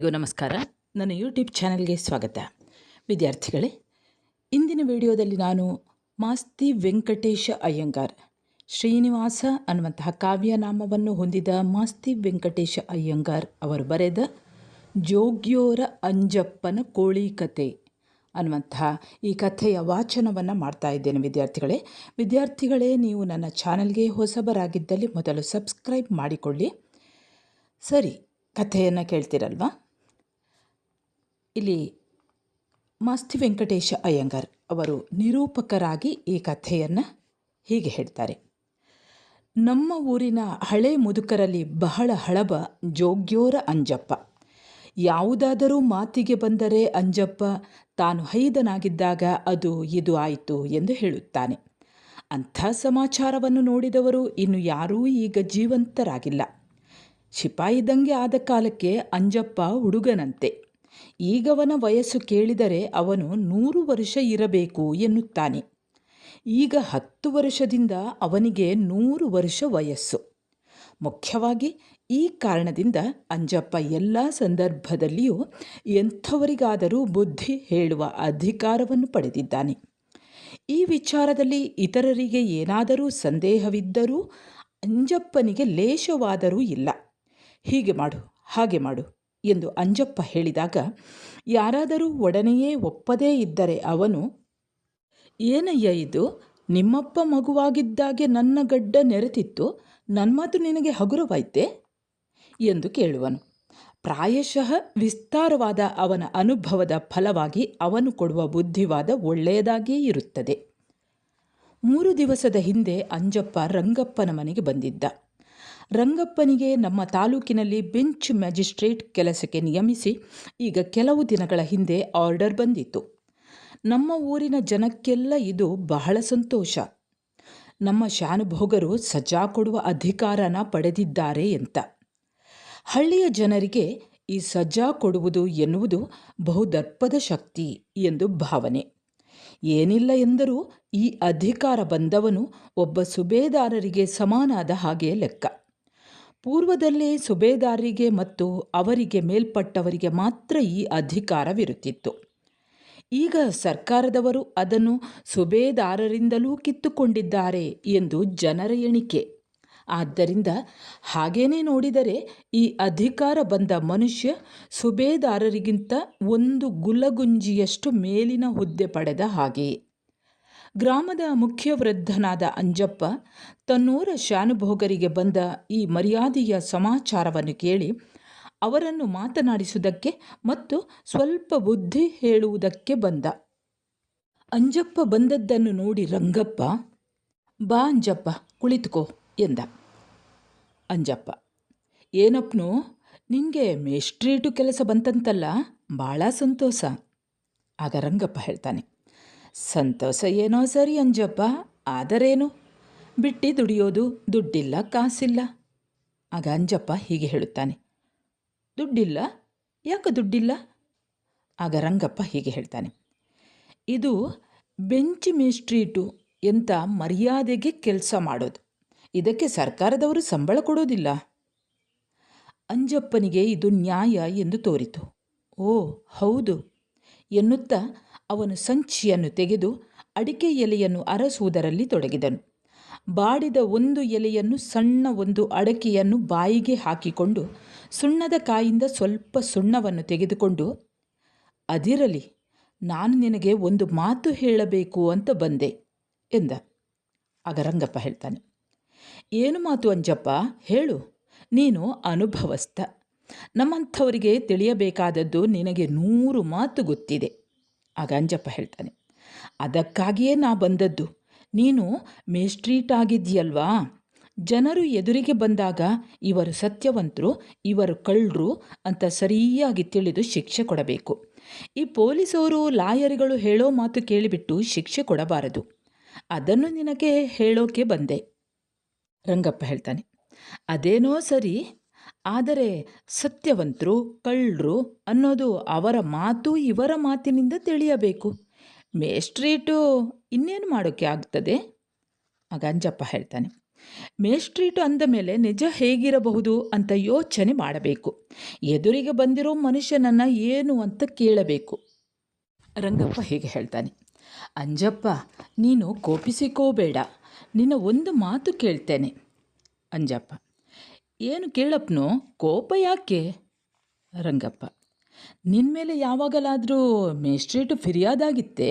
ನಮಸ್ಕಾರ. ನನ್ನ ಯೂಟ್ಯೂಬ್ ಚಾನಲ್ಗೆ ಸ್ವಾಗತ. ವಿದ್ಯಾರ್ಥಿಗಳೇ, ಇಂದಿನ ವಿಡಿಯೋದಲ್ಲಿ ನಾನು ಮಾಸ್ತಿ ವೆಂಕಟೇಶ ಅಯ್ಯಂಗಾರ್, ಶ್ರೀನಿವಾಸ ಅನ್ನುವಂತಹ ಕಾವ್ಯನಾಮವನ್ನು ಹೊಂದಿದ ಮಾಸ್ತಿ ವೆಂಕಟೇಶ ಅಯ್ಯಂಗಾರ್ ಅವರು ಬರೆದ ಜೋಗ್ಯೋರ ಅಂಜಪ್ಪನ ಕೋಳಿ ಕತೆ ಅನ್ನುವಂತಹ ಈ ಕಥೆಯ ವಾಚನವನ್ನು ಮಾಡ್ತಾ ಇದ್ದೇನೆ ವಿದ್ಯಾರ್ಥಿಗಳೇ. ವಿದ್ಯಾರ್ಥಿಗಳೇ, ನೀವು ನನ್ನ ಚಾನಲ್ಗೆ ಹೊಸಬರಾಗಿದ್ದಲ್ಲಿ ಮೊದಲು ಸಬ್ಸ್ಕ್ರೈಬ್ ಮಾಡಿಕೊಳ್ಳಿ. ಸರಿ, ಕಥೆಯನ್ನು ಕೇಳ್ತೀರಲ್ವಾ? ಇಲ್ಲಿ ಮಾಸ್ತಿ ವೆಂಕಟೇಶ ಅಯ್ಯಂಗಾರ್ ಅವರು ನಿರೂಪಕರಾಗಿ ಈ ಕಥೆಯನ್ನು ಹೀಗೆ ಹೇಳ್ತಾರೆ. ನಮ್ಮ ಊರಿನ ಹಳೆ ಮುದುಕರಲ್ಲಿ ಬಹಳ ಹಳಬ ಜೋಗ್ಯೋರ ಅಂಜಪ್ಪ. ಯಾವುದಾದರೂ ಮಾತಿಗೆ ಬಂದರೆ ಅಂಜಪ್ಪ, ತಾನು ಹೈದನಾಗಿದ್ದಾಗ ಅದು ಇದು ಆಯಿತು ಎಂದು ಹೇಳುತ್ತಾನೆ. ಅಂಥ ಸಮಾಚಾರವನ್ನು ನೋಡಿದವರು ಇನ್ನು ಯಾರೂ ಈಗ ಜೀವಂತರಾಗಿಲ್ಲ. ಶಿಪಾಯಿದಂಗೆ ಆದ ಕಾಲಕ್ಕೆ ಅಂಜಪ್ಪ ಹುಡುಗನಂತೆ. ಈಗವನ ವಯಸ್ಸು ಕೇಳಿದರೆ ಅವನು ನೂರು ವರ್ಷ ಇರಬೇಕು ಎನ್ನುತ್ತಾನೆ. ಈಗ ಹತ್ತು ವರ್ಷದಿಂದ ಅವನಿಗೆ ನೂರು ವರ್ಷ ವಯಸ್ಸು. ಮುಖ್ಯವಾಗಿ ಈ ಕಾರಣದಿಂದ ಅಂಜಪ್ಪ ಎಲ್ಲ ಸಂದರ್ಭದಲ್ಲಿಯೂ ಎಂಥವರಿಗಾದರೂ ಬುದ್ಧಿ ಹೇಳುವ ಅಧಿಕಾರವನ್ನು ಪಡೆದಿದ್ದಾನೆ. ಈ ವಿಚಾರದಲ್ಲಿ ಇತರರಿಗೆ ಏನಾದರೂ ಸಂದೇಹವಿದ್ದರೂ ಅಂಜಪ್ಪನಿಗೆ ಲೇಷವಾದರೂ ಇಲ್ಲ. ಹೀಗೆ ಮಾಡು, ಹಾಗೆ ಮಾಡು ಎಂದು ಅಂಜಪ್ಪ ಹೇಳಿದಾಗ, ಯಾರಾದರೂ ಒಡನೆಯೇ ಒಪ್ಪದೇ ಇದ್ದರೆ ಅವನು, ಏನಯ್ಯ ಇದು? ನಿಮ್ಮಪ್ಪ ಮಗುವಾಗಿದ್ದಾಗೆ ನನ್ನ ಗಡ್ಡ ನೆರೆತಿತ್ತು ನನ್ನ ಮಾತು ನಿನಗೆ ಹಗುರವಾಯ್ತೆ? ಎಂದು ಕೇಳುವನು. ಪ್ರಾಯಶಃ ವಿಸ್ತಾರವಾದ ಅವನ ಅನುಭವದ ಫಲವಾಗಿ ಅವನು ಕೊಡುವ ಬುದ್ಧಿವಾದ ಒಳ್ಳೆಯದಾಗಿಯೇ ಇರುತ್ತದೆ. ಮೂರು ದಿವಸದ ಹಿಂದೆ ಅಂಜಪ್ಪ ರಂಗಪ್ಪನ ಮನೆಗೆ ಬಂದಿದ್ದ. ರಂಗಪ್ಪನಿಗೆ ನಮ್ಮ ತಾಲೂಕಿನಲ್ಲಿ ಬೆಂಚ್ ಮ್ಯಾಜಿಸ್ಟ್ರೇಟ್ ಕೆಲಸಕ್ಕೆ ನಿಯಮಿಸಿ ಈಗ ಕೆಲವು ದಿನಗಳ ಹಿಂದೆ ಆರ್ಡರ್ ಬಂದಿತ್ತು. ನಮ್ಮ ಊರಿನ ಜನಕ್ಕೆಲ್ಲ ಇದು ಬಹಳ ಸಂತೋಷ. ನಮ್ಮ ಶಾನುಭೋಗರು ಸಜಾ ಕೊಡುವ ಅಧಿಕಾರನ ಪಡೆದಿದ್ದಾರೆ ಅಂತ. ಹಳ್ಳಿಯ ಜನರಿಗೆ ಈ ಸಜಾ ಕೊಡುವುದು ಎನ್ನುವುದು ಬಹುದರ್ಪದ ಶಕ್ತಿ ಎಂದು ಭಾವನೆ. ಏನಿಲ್ಲ ಎಂದರೂ ಈ ಅಧಿಕಾರ ಬಂದವನು ಒಬ್ಬ ಸುಬೇದಾರರಿಗೆ ಸಮಾನಾದ ಹಾಗೆ ಲೆಕ್ಕ. ಪೂರ್ವದಲ್ಲೇ ಸುಬೇದಾರಿಗೆ ಮತ್ತು ಅವರಿಗೆ ಮೇಲ್ಪಟ್ಟವರಿಗೆ ಮಾತ್ರ ಈ ಅಧಿಕಾರವಿರುತ್ತಿತ್ತು. ಈಗ ಸರ್ಕಾರದವರು ಅದನ್ನು ಸುಬೇದಾರರಿಂದಲೂ ಕಿತ್ತುಕೊಂಡಿದ್ದಾರೆ ಎಂದು ಜನರ ಎಣಿಕೆ. ಆದ್ದರಿಂದ ಹಾಗೇನೇ ನೋಡಿದರೆ ಈ ಅಧಿಕಾರ ಬಂದ ಮನುಷ್ಯ ಸುಬೇದಾರರಿಗಿಂತ ಒಂದು ಗುಲಗುಂಜಿಯಷ್ಟು ಮೇಲಿನ ಹುದ್ದೆ ಪಡೆದ ಹಾಗೆಯೇ ಗ್ರಾಮದ ಮುಖ್ಯ ವೃದ್ಧನಾದ ಅಂಜಪ್ಪ ತನ್ನೂರ ಶಾನುಭೋಗರಿಗೆ ಬಂದ ಈ ಮರ್ಯಾದೆಯ ಸಮಾಚಾರವನ್ನು ಕೇಳಿ ಅವರನ್ನು ಮಾತನಾಡಿಸುವುದಕ್ಕೆ ಮತ್ತು ಸ್ವಲ್ಪ ಬುದ್ಧಿ ಹೇಳುವುದಕ್ಕೆ ಬಂದ. ಅಂಜಪ್ಪ ಬಂದದ್ದನ್ನು ನೋಡಿ ರಂಗಪ್ಪ, ಬಾ ಅಂಜಪ್ಪ, ಕುಳಿತುಕೋ ಎಂದ. ಅಂಜಪ್ಪ ಏನಪ್ಪನು ನಿನಗೆ ಮೇಸ್ಟ್ರೀಟು ಕೆಲಸ ಬಂತಂತಲ್ಲ ಭಾಳ ಸಂತೋಷ ಆಗ ರಂಗಪ್ಪ ಹೇಳ್ತಾನೆ. ಸಂತೋಷ ಏನೋ ಸರಿ ಅಂಜಪ್ಪ, ಆದರೇನು? ಬಿಟ್ಟು ದುಡಿಯೋದು ದುಡ್ಡಿಲ್ಲ, ಕಾಸಿಲ್ಲ. ಆಗ ಅಂಜಪ್ಪ ಹೀಗೆ ಹೇಳುತ್ತಾನೆ, ದುಡ್ಡಿಲ್ಲ? ಯಾಕೆ ದುಡ್ಡಿಲ್ಲ? ಆಗ ರಂಗಪ್ಪ ಹೀಗೆ ಹೇಳ್ತಾನೆ, ಇದು ಬೆಂಚ್ ಮೇಸ್ಟ್ರೀಟು ಎಂತ ಮರ್ಯಾದೆಗೆ ಕೆಲಸ ಮಾಡೋದು. ಇದಕ್ಕೆ ಸರ್ಕಾರದವರು ಸಂಬಳ ಕೊಡೋದಿಲ್ಲ. ಅಂಜಪ್ಪನಿಗೆ ಇದು ನ್ಯಾಯ ಎಂದು ತೋರಿತು. ಓ, ಹೌದು, ಎನ್ನುತ್ತಾ ಅವನು ಸಂಚಿಯನ್ನು ತೆಗೆದು ಅಡಿಕೆ ಎಲೆಯನ್ನು ಅರಸುವುದರಲ್ಲಿ ತೊಡಗಿದನು. ಬಾಡಿದ ಒಂದು ಎಲೆಯನ್ನು ಸಣ್ಣ ಒಂದು ಅಡಕೆಯನ್ನು ಬಾಯಿಗೆ ಹಾಕಿಕೊಂಡು ಸುಣ್ಣದ ಕಾಯಿಂದ ಸ್ವಲ್ಪ ಸುಣ್ಣವನ್ನು ತೆಗೆದುಕೊಂಡು, ಅದಿರಲಿ, ನಾನು ನಿನಗೆ ಒಂದು ಮಾತು ಹೇಳಬೇಕು ಅಂತ ಬಂದೆ ಎಂದ. ಆಗ ರಂಗಪ್ಪ ಹೇಳ್ತಾನೆ, ಏನು ಮಾತು ಅಂಜಪ್ಪ, ಹೇಳು, ನೀನು ಅನುಭವಸ್ಥ. ನಮ್ಮಂಥವರಿಗೆ ತಿಳಿಯಬೇಕಾದದ್ದು ನಿನಗೆ ನೂರು ಮಾತು ಗೊತ್ತಿದೆ. ಆಗ ಅಂಜಪ್ಪ ಹೇಳ್ತಾನೆ, ಅದಕ್ಕಾಗಿಯೇ ನಾ ಬಂದದ್ದು. ನೀನು ಮೇಸ್ಟ್ರೀಟ್ ಆಗಿದ್ಯಲ್ವಾ ಜನರು ಎದುರಿಗೆ ಬಂದಾಗ ಇವರು ಸತ್ಯವಂತರು, ಇವರು ಕಳ್ಳರು ಅಂತ ಸರಿಯಾಗಿ ತಿಳಿದು ಶಿಕ್ಷೆ ಕೊಡಬೇಕು. ಈ ಪೊಲೀಸವರು ಲಾಯರ್ಗಳು ಹೇಳೋ ಮಾತು ಕೇಳಿಬಿಟ್ಟು ಶಿಕ್ಷೆ ಕೊಡಬಾರದು. ಅದನ್ನು ನಿನಗೆ ಹೇಳೋಕೆ ಬಂದೆ. ರಂಗಪ್ಪ ಹೇಳ್ತಾನೆ, ಅದೇನೋ ಸರಿ ಆದರೆ ಸತ್ಯವಂತರು, ಕಳ್ಳರು ಅನ್ನೋದು ಅವರ ಮಾತು ಇವರ ಮಾತಿನಿಂದ ತಿಳಿಯಬೇಕು. ಮೇಸ್ಟ್ರೀಟು ಇನ್ನೇನು ಮಾಡೋಕ್ಕೆ ಆಗ್ತದೆ? ಆಗ ಅಂಜಪ್ಪ ಹೇಳ್ತಾನೆ ಮೇಸ್ಟ್ರೀಟು ಅಂದ ಮೇಲೆ ನಿಜ ಹೇಗಿರಬಹುದು ಅಂತ ಯೋಚನೆ ಮಾಡಬೇಕು. ಎದುರಿಗೆ ಬಂದಿರೋ ಮನುಷ್ಯನನ್ನು ಏನು ಅಂತ ಕೇಳಬೇಕು. ರಂಗಪ್ಪ ಹೀಗೆ ಹೇಳ್ತಾನೆ, ಅಂಜಪ್ಪ, ನೀನು ಕೋಪಿಸಿಕೋಬೇಡ, ನಿನ್ನ ಒಂದು ಮಾತು ಕೇಳ್ತೇನೆ. ಅಂಜಪ್ಪ ಏನು ಕೇಳಪ್ಪನೋ ಕೋಪ ಯಾಕೆ? ರಂಗಪ್ಪ ನಿನ್ನ ಮೇಲೆ ಯಾವಾಗಲಾದರೂ ಮೇಸ್ಟ್ರೇಟು ಫಿರಿಯಾದಾಗಿತ್ತೆ?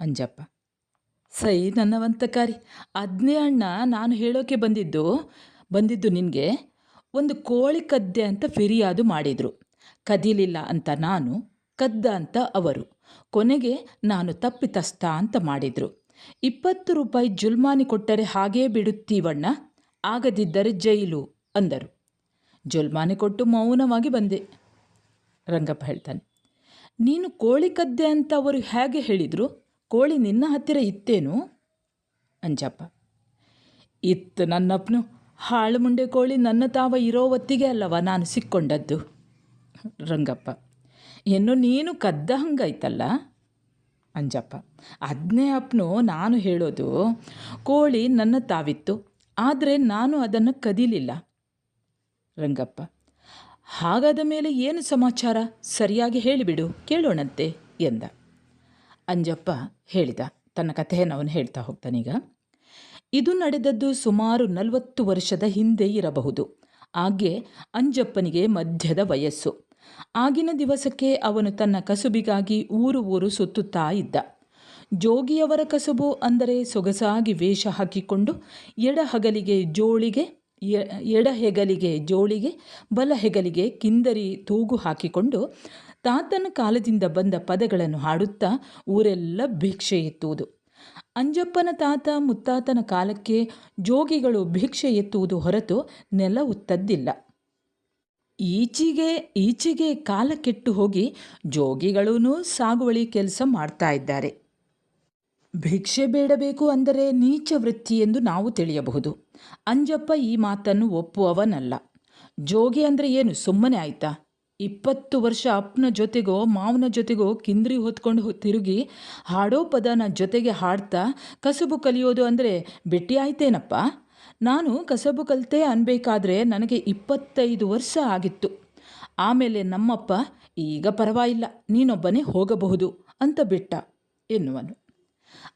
ಅಂಜಪ್ಪ, ಸೈ ನನ್ನವಂತಕಾರಿ ಅದನ್ನೇ ಅಣ್ಣ ನಾನು ಹೇಳೋಕೆ ಬಂದಿದ್ದು ಬಂದಿದ್ದು ನಿನಗೆ ಒಂದು ಕೋಳಿ ಕದ್ದೆ ಅಂತ ಫಿರ್ಯಾದು ಮಾಡಿದರು. ಕದೀಲಿಲ್ಲ ಅಂತ ನಾನು, ಕದ್ದ ಅಂತ ಅವರು. ಕೊನೆಗೆ ನಾನು ತಪ್ಪಿತಸ್ಥ ಅಂತ ಮಾಡಿದರು. ಇಪ್ಪತ್ತು ರೂಪಾಯಿ ಜುಲ್ಮಾನಿ ಕೊಟ್ಟರೆ ಹಾಗೇ ಬಿಡುತ್ತೀವಣ್ಣ? ಆಗದಿದ್ದರೆ ಜೈಲು ಅಂದರು. ಜುಲ್ಮಾನೆ ಕೊಟ್ಟು ಮೌನವಾಗಿ ಬಂದೆ. ರಂಗಪ್ಪ ಹೇಳ್ತಾನೆ, ನೀನು ಕೋಳಿ ಕದ್ದೆ ಅಂತ ಅವರು ಹೇಗೆ ಹೇಳಿದರು? ಕೋಳಿ ನಿನ್ನ ಹತ್ತಿರ ಇತ್ತೇನು? ಅಂಜಪ್ಪ, ಇತ್ತು ನನ್ನಪ್ಪನು. ಹಾಳು ಮುಂಡೆ ಕೋಳಿ ನನ್ನ ತಾವ ಇರೋ ಹೊತ್ತಿಗೆ ಅಲ್ಲವ ನಾನು ಸಿಕ್ಕೊಂಡದ್ದು? ರಂಗಪ್ಪ, ಇನ್ನು ನೀನು ಕದ್ದ ಹಂಗಾಯ್ತಲ್ಲ? ಅಂಜಪ್ಪ ಅದನ್ನೇ ಅಪ್ಪನು ನಾನು ಹೇಳೋದು, ಕೋಳಿ ನನ್ನ ತಾವಿತ್ತು. ಆದರೆ ನಾನು ಅದನ್ನು ಕದೀಲಿಲ್ಲ. ರಂಗಪ್ಪ, ಹಾಗಾದ ಮೇಲೆ ಏನು ಸಮಾಚಾರ? ಸರಿಯಾಗಿ ಹೇಳಿಬಿಡು, ಕೇಳೋಣಂತೆ ಎಂದ. ಅಂಜಪ್ಪ ಹೇಳಿದ, ತನ್ನ ಕಥೆಯನ್ನು ಅವನು ಹೇಳ್ತಾ ಹೋಗ್ತಾನೀಗ ಇದು ನಡೆದದ್ದು ಸುಮಾರು ನಲವತ್ತು ವರ್ಷದ ಹಿಂದೆ ಇರಬಹುದು. ಹಾಗೆ ಅಂಜಪ್ಪನಿಗೆ ಮಧ್ಯದ ವಯಸ್ಸು. ಆಗಿನ ದಿವಸಕ್ಕೆ ಅವನು ತನ್ನ ಕಸುಬಿಗಾಗಿ ಊರು ಊರು ಸುತ್ತುತ್ತಾ ಇದ್ದ. ಜೋಗಿಯವರ ಕಸುಬು ಅಂದರೆ ಸೊಗಸಾಗಿ ವೇಷ ಹಾಕಿಕೊಂಡು ಎಡ ಹಗಲಿಗೆ ಜೋಳಿಗೆ ಎಡ ಹೆಗಲಿಗೆ ಜೋಳಿಗೆ ಬಲ ಹೆಗಲಿಗೆ ಕಿಂದರಿ ತೂಗು ಹಾಕಿಕೊಂಡು ತಾತನ ಕಾಲದಿಂದ ಬಂದ ಪದಗಳನ್ನು ಹಾಡುತ್ತಾ ಊರೆಲ್ಲ ಭಿಕ್ಷೆ ಎತ್ತುವುದು. ಅಂಜಪ್ಪನ ತಾತ ಮುತ್ತಾತನ ಕಾಲಕ್ಕೆ ಜೋಗಿಗಳು ಭಿಕ್ಷೆ ಎತ್ತುವುದು ಹೊರತು ನೆಲ ಉತ್ತದ್ದಿಲ್ಲ ಈಚೆಗೆ ಈಚೆಗೆ ಕಾಲ ಕೆಟ್ಟು ಹೋಗಿ ಜೋಗಿಗಳೂ ಸಾಗುವಳಿ ಕೆಲಸ ಮಾಡ್ತಾ ಇದ್ದಾರೆ. ಭಿಕ್ಷೆ ಬೇಡಬೇಕು ಅಂದರೆ ನೀಚ ವೃತ್ತಿ ಎಂದು ನಾವು ತಿಳಿಯಬಹುದು. ಅಂಜಪ್ಪ ಈ ಮಾತನ್ನು ಒಪ್ಪುವವನಲ್ಲ. ಜೋಗಿ ಅಂದರೆ ಏನು? ಸುಮ್ಮನೆ ಆಯ್ತಾ? ಇಪ್ಪತ್ತು ವರ್ಷ ಅಪ್ಪನ ಜೊತೆಗೋ, ಮಾವನ ಜೊತೆಗೋ ಕಿಂದ್ರಿ ಹೊತ್ಕೊಂಡು ತಿರುಗಿ ಹಾಡೋ ಪದನ ಜೊತೆಗೆ ಹಾಡ್ತಾ ಕಸುಬು ಕಲಿಯೋದು ಅಂದರೆ ಭೇಟಿ ಆಯ್ತೇನಪ್ಪ? ನಾನು ಕಸಬು ಕಲಿತೆ ಅನ್ಬೇಕಾದ್ರೆ ನನಗೆ ಇಪ್ಪತ್ತೈದು ವರ್ಷ ಆಗಿತ್ತು. ಆಮೇಲೆ ನಮ್ಮಪ್ಪ, ಈಗ ಪರವಾಗಿಲ್ಲ, ನೀನೊಬ್ಬನೇ ಹೋಗಬಹುದು ಅಂತ ಬಿಟ್ಟ ಎನ್ನುವನು.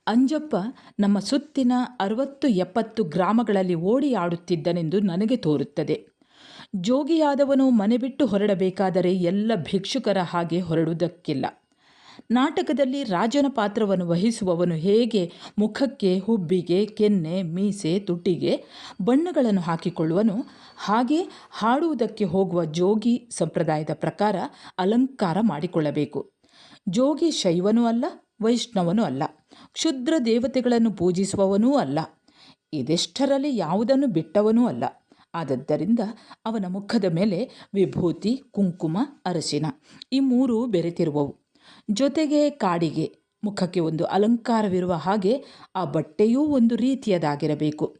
ಅಂಜಪ್ಪ ನಮ್ಮ ಸುತ್ತಿನ ಅರವತ್ತು ಎಪ್ಪತ್ತು ಗ್ರಾಮಗಳಲ್ಲಿ ಓಡಿ ಆಡುತ್ತಿದ್ದನೆಂದು ನನಗೆ ತೋರುತ್ತದೆ. ಜೋಗಿಯಾದವನು ಮನೆ ಬಿಟ್ಟು ಹೊರಡಬೇಕಾದರೆ ಎಲ್ಲ ಭಿಕ್ಷುಕರ ಹಾಗೆ ಹೊರಡುವುದಕ್ಕಿಲ್ಲ. ನಾಟಕದಲ್ಲಿ ರಾಜನ ಪಾತ್ರವನ್ನು ವಹಿಸುವವನು ಹೇಗೆ ಮುಖಕ್ಕೆ, ಹುಬ್ಬಿಗೆ, ಕೆನ್ನೆ, ಮೀಸೆ, ತುಟಿಗೆ ಬಣ್ಣಗಳನ್ನು ಹಾಕಿಕೊಳ್ಳುವನು ಹಾಗೆ ಹಾಡುವುದಕ್ಕೆ ಹೋಗುವ ಜೋಗಿ ಸಂಪ್ರದಾಯದ ಪ್ರಕಾರ ಅಲಂಕಾರ ಮಾಡಿಕೊಳ್ಳಬೇಕು. ಜೋಗಿ ಶೈವನೂ ಅಲ್ಲ ವೈಷ್ಣವನೂ ಅಲ್ಲ. ಕ್ಷುದ್ರ ದೇವತೆಗಳನ್ನು ಪೂಜಿಸುವವನೂ ಅಲ್ಲ. ಇದೆಷ್ಟರಲ್ಲಿ ಯಾವುದನ್ನು ಬಿಟ್ಟವನೂ ಅಲ್ಲ. ಆದದ್ದರಿಂದ ಅವನ ಮುಖದ ಮೇಲೆ ವಿಭೂತಿ, ಕುಂಕುಮ, ಅರಸಿನ ಈ ಮೂರು ಬೆರೆತಿರುವವು. ಜೊತೆಗೆ ಕಾಡಿಗೆ ಮುಖಕ್ಕೆ ಒಂದು ಅಲಂಕಾರವಿರುವ ಹಾಗೆ ಆ ಬಟ್ಟೆಯೂ ಒಂದು ರೀತಿಯದಾಗಿರಬೇಕು.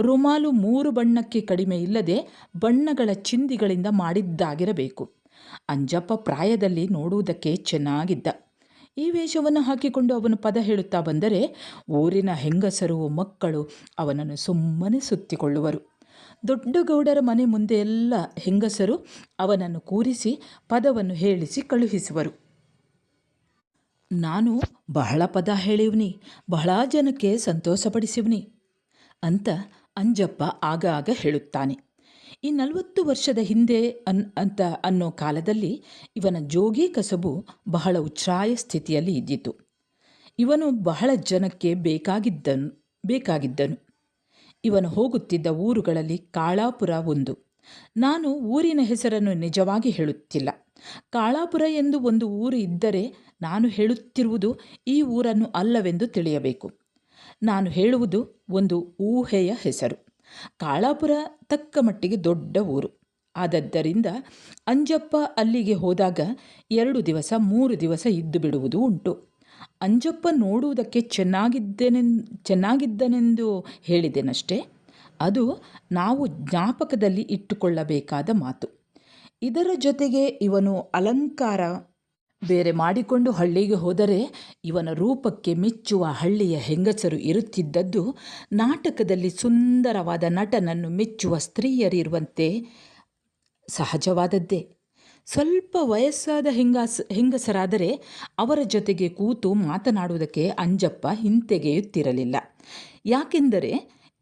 ರುಮಾಲು ಮೂರು ಬಣ್ಣಕ್ಕೆ ಕಡಿಮೆ ಇಲ್ಲದೆ ಬಣ್ಣಗಳ ಚಿಂದಿಗಳಿಂದ ಮಾಡಿದ್ದಾಗಿರಬೇಕು. ಅಂಜಪ್ಪ ಪ್ರಾಯದಲ್ಲಿ ನೋಡುವುದಕ್ಕೆ ಚೆನ್ನಾಗಿದ್ದ. ಈ ವೇಷವನ್ನು ಹಾಕಿಕೊಂಡು ಅವನು ಪದ ಹೇಳುತ್ತಾ ಬಂದರೆ ಊರಿನ ಹೆಂಗಸರು, ಮಕ್ಕಳು ಅವನನ್ನು ಸುಮ್ಮನೆ ಸುತ್ತಿಕೊಳ್ಳುವರು. ದೊಡ್ಡ ಗೌಡರ ಮನೆ ಮುಂದೆ ಎಲ್ಲ ಹೆಂಗಸರು ಅವನನ್ನು ಕೂರಿಸಿ ಪದವನ್ನು ಹೇಳಿಸಿ ಕಳುಹಿಸುವರು. ನಾನು ಬಹಳ ಪದ ಹೇಳಿವ್ನಿ, ಬಹಳ ಜನಕ್ಕೆ ಸಂತೋಷಪಡಿಸಿವ್ನಿ ಅಂತ ಅಂಜಪ್ಪ ಆಗಾಗ ಹೇಳುತ್ತಾನೆ. ಈ ನಲವತ್ತು ವರ್ಷದ ಹಿಂದೆ ಅನ್, ಅಂತ ಅನ್ನೋ ಕಾಲದಲ್ಲಿ ಇವನ ಜೋಗಿ ಕಸಬು ಬಹಳ ಉಚ್ಛ್ರಾಯ ಸ್ಥಿತಿಯಲ್ಲಿ ಇದ್ದಿತು. ಇವನು ಬಹಳ ಜನಕ್ಕೆ ಬೇಕಾಗಿದ್ದನು ಬೇಕಾಗಿದ್ದನು. ಇವನು ಹೋಗುತ್ತಿದ್ದ ಊರುಗಳಲ್ಲಿ ಕಾಳಾಪುರ ಒಂದು. ನಾನು ಊರಿನ ಹೆಸರನ್ನು ನಿಜವಾಗಿ ಹೇಳುತ್ತಿಲ್ಲ. ಕಾಳಾಪುರ ಎಂದು ಒಂದು ಊರು ಇದ್ದರೆ ನಾನು ಹೇಳುತ್ತಿರುವುದು ಈ ಊರನ್ನು ಅಲ್ಲವೆಂದು ತಿಳಿಯಬೇಕು. ನಾನು ಹೇಳುವುದು ಒಂದು ಊಹೆಯ ಹೆಸರು. ಕಾಳಾಪುರ ತಕ್ಕ ಮಟ್ಟಿಗೆ ದೊಡ್ಡ ಊರು. ಆದದ್ದರಿಂದ ಅಂಜಪ್ಪ ಅಲ್ಲಿಗೆ ಹೋದಾಗ ಎರಡು ದಿವಸ, ಮೂರು ದಿವಸ ಇದ್ದು ಬಿಡುವುದು ಉಂಟು. ಅಂಜಪ್ಪ ನೋಡುವುದಕ್ಕೆ ಚೆನ್ನಾಗಿದ್ದೇನೆ ಚೆನ್ನಾಗಿದ್ದನೆಂದು ಹೇಳಿದೆನಷ್ಟೇ? ಅದು ನಾವು ಜ್ಞಾಪಕದಲ್ಲಿ ಇಟ್ಟುಕೊಳ್ಳಬೇಕಾದ ಮಾತು. ಇದರ ಜೊತೆಗೆ ಇವನು ಅಲಂಕಾರ ಬೇರೆ ಮಾಡಿಕೊಂಡು ಹಳ್ಳಿಗೆ ಹೋದರೆ ಇವನ ರೂಪಕ್ಕೆ ಮೆಚ್ಚುವ ಹಳ್ಳಿಯ ಹೆಂಗಸರು ಇರುತ್ತಿದ್ದದ್ದು ನಾಟಕದಲ್ಲಿ ಸುಂದರವಾದ ನಟನನ್ನು ಮೆಚ್ಚುವ ಸ್ತ್ರೀಯರಿರುವಂತೆ ಸಹಜವಾದದ್ದೇ. ಸ್ವಲ್ಪ ವಯಸ್ಸಾದ ಹೆಂಗಸ, ಹೆಂಗಸರಾದರೆ ಅವರ ಜೊತೆಗೆ ಕೂತು ಮಾತನಾಡುವುದಕ್ಕೆ ಅಂಜಪ್ಪ ಹಿಂತೆಗೆಯುತ್ತಿರಲಿಲ್ಲ. ಯಾಕೆಂದರೆ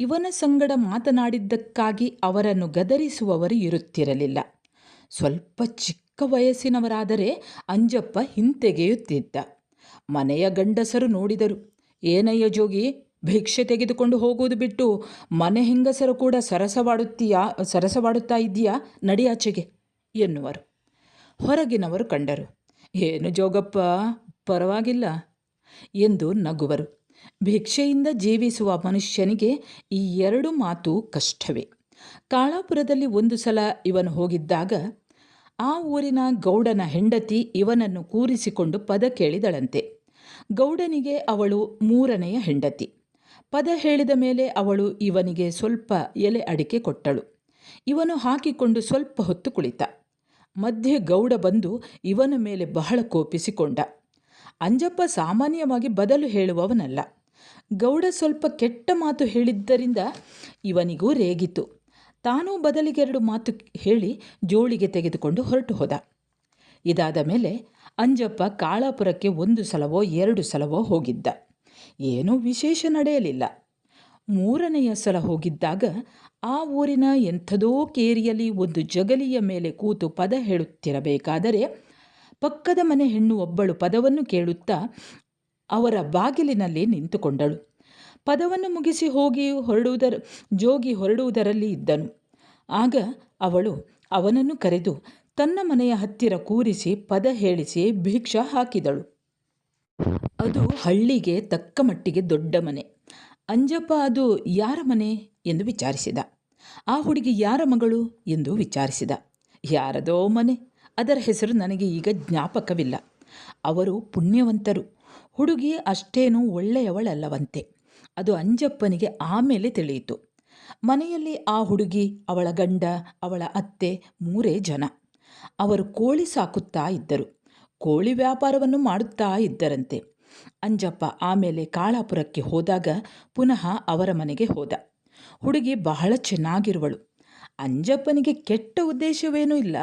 ಇವನ ಸಂಗಡ ಮಾತನಾಡಿದ್ದಕ್ಕಾಗಿ ಅವರನ್ನು ಗದರಿಸುವವರು ಇರುತ್ತಿರಲಿಲ್ಲ. ಸ್ವಲ್ಪ ಚಿಕ್ಕ ವಯಸ್ಸಿನವರಾದರೆ ಅಂಜಪ್ಪ ಹಿಂತೆಗೆಯುತ್ತಿದ್ದ. ಮನೆಯ ಗಂಡಸರು ನೋಡಿದರು. ಏನಯ್ಯ ಜೋಗಿ, ಭಿಕ್ಷೆ ತೆಗೆದುಕೊಂಡು ಹೋಗುವುದು ಬಿಟ್ಟು ಮನೆ ಹೆಂಗಸರು ಕೂಡ ಸರಸವಾಡುತ್ತೀಯಾ, ಸರಸವಾಡುತ್ತಾ ಇದ್ದೀಯಾ ನಡಿಯಾಚೆಗೆ ಎನ್ನುವರು. ಹೊರಗಿನವರು ಕಂಡರು. ಏನು ಜೋಗಪ್ಪ, ಪರವಾಗಿಲ್ಲ, ಎಂದು ನಗುವರು. ಭಿಕ್ಷೆಯಿಂದ ಜೀವಿಸುವ ಮನುಷ್ಯನಿಗೆ ಈ ಎರಡು ಮಾತು ಕಷ್ಟವೇ. ಕಾಳಾಪುರದಲ್ಲಿ ಒಂದು ಸಲ ಇವನು ಹೋಗಿದ್ದಾಗ ಆ ಊರಿನ ಗೌಡನ ಹೆಂಡತಿ ಇವನನ್ನು ಕೂರಿಸಿಕೊಂಡು ಪದ ಕೇಳಿದಳಂತೆ. ಗೌಡನಿಗೆ ಅವಳು ಮೂರನೆಯ ಹೆಂಡತಿ. ಪದ ಹೇಳಿದ ಮೇಲೆ ಅವಳು ಇವನಿಗೆ ಸ್ವಲ್ಪ ಎಲೆ ಅಡಿಕೆ ಕೊಟ್ಟಳು. ಇವನು ಹಾಕಿಕೊಂಡು ಸ್ವಲ್ಪ ಹೊತ್ತು ಕುಳಿತ. ಮಧ್ಯೆ ಗೌಡ ಬಂದು ಇವನ ಮೇಲೆ ಬಹಳ ಕೋಪಿಸಿಕೊಂಡ. ಅಂಜಪ್ಪ ಸಾಮಾನ್ಯವಾಗಿ ಬದಲು ಹೇಳುವವನಲ್ಲ. ಗೌಡ ಸ್ವಲ್ಪ ಕೆಟ್ಟ ಮಾತು ಹೇಳಿದ್ದರಿಂದ ಇವನಿಗೂ ರೇಗಿತು. ತಾನೂ ಬದಲಿಗೆರಡು ಮಾತು ಹೇಳಿ ಜೋಳಿಗೆ ತೆಗೆದುಕೊಂಡು ಹೊರಟು ಹೋದ. ಇದಾದ ಮೇಲೆ ಅಂಜಪ್ಪ ಕಾಳಾಪುರಕ್ಕೆ ಒಂದು ಸಲವೋ ಎರಡು ಸಲವೋ ಹೋಗಿದ್ದ. ಏನೂ ವಿಶೇಷ ನಡೆಯಲಿಲ್ಲ. ಮೂರನೆಯ ಸಲ ಹೋಗಿದ್ದಾಗ ಆ ಊರಿನ ಎಂಥದೋ ಕೇರಿಯಲ್ಲಿ ಒಂದು ಜಗಲಿಯ ಮೇಲೆ ಕೂತು ಪದ ಹೇಳುತ್ತಿರಬೇಕಾದರೆ ಪಕ್ಕದ ಮನೆ ಹೆಣ್ಣು ಒಬ್ಬಳು ಪದವನ್ನು ಕೇಳುತ್ತಾ ಅವರ ಬಾಗಿಲಿನಲ್ಲಿ ನಿಂತುಕೊಂಡಳು. ಪದವನ್ನು ಮುಗಿಸಿ ಹೋಗಿ ಹೊರಡುವುದರ, ಜೋಗಿ ಹೊರಡುವುದರಲ್ಲಿ ಇದ್ದನು. ಆಗ ಅವಳು ಅವನನ್ನು ಕರೆದು ತನ್ನ ಮನೆಯ ಹತ್ತಿರ ಕೂರಿಸಿ ಪದ ಹೇಳಿಸಿ ಭಿಕ್ಷ ಹಾಕಿದಳು. ಅದು ಹಳ್ಳಿಗೆ ತಕ್ಕ ಮಟ್ಟಿಗೆ ದೊಡ್ಡ ಮನೆ. ಅಂಜಪ್ಪ, ಅದು ಯಾರ ಮನೆ ಎಂದು ವಿಚಾರಿಸಿದ. ಆ ಹುಡುಗಿ ಯಾರ ಮಗಳು ಎಂದು ವಿಚಾರಿಸಿದ. ಯಾರದೋ ಮನೆ. ಅದರ ಹೆಸರು ನನಗೆ ಈಗ ಜ್ಞಾಪಕವಿಲ್ಲ. ಅವರು ಪುಣ್ಯವಂತರು. ಹುಡುಗಿ ಅಷ್ಟೇನೂ ಒಳ್ಳೆಯವಳಲ್ಲವಂತೆ. ಅದು ಅಂಜಪ್ಪನಿಗೆ ಆಮೇಲೆ ತಿಳಿಯಿತು. ಮನೆಯಲ್ಲಿ ಆ ಹುಡುಗಿ, ಅವಳ ಗಂಡ, ಅವಳ ಅತ್ತೆ ಮೂರೇ ಜನ. ಅವರು ಕೋಳಿ ಸಾಕುತ್ತಾ ಇದ್ದರು. ಕೋಳಿ ವ್ಯಾಪಾರವನ್ನು ಮಾಡುತ್ತಾ ಇದ್ದರಂತೆ. ಅಂಜಪ್ಪ ಆಮೇಲೆ ಕಾಳಾಪುರಕ್ಕೆ ಹೋದಾಗ ಪುನಃ ಅವರ ಮನೆಗೆ ಹೋದ. ಹುಡುಗಿ ಬಹಳ ಚೆನ್ನಾಗಿರುವಳು. ಅಂಜಪ್ಪನಿಗೆ ಕೆಟ್ಟ ಉದ್ದೇಶವೇನೂ ಇಲ್ಲ.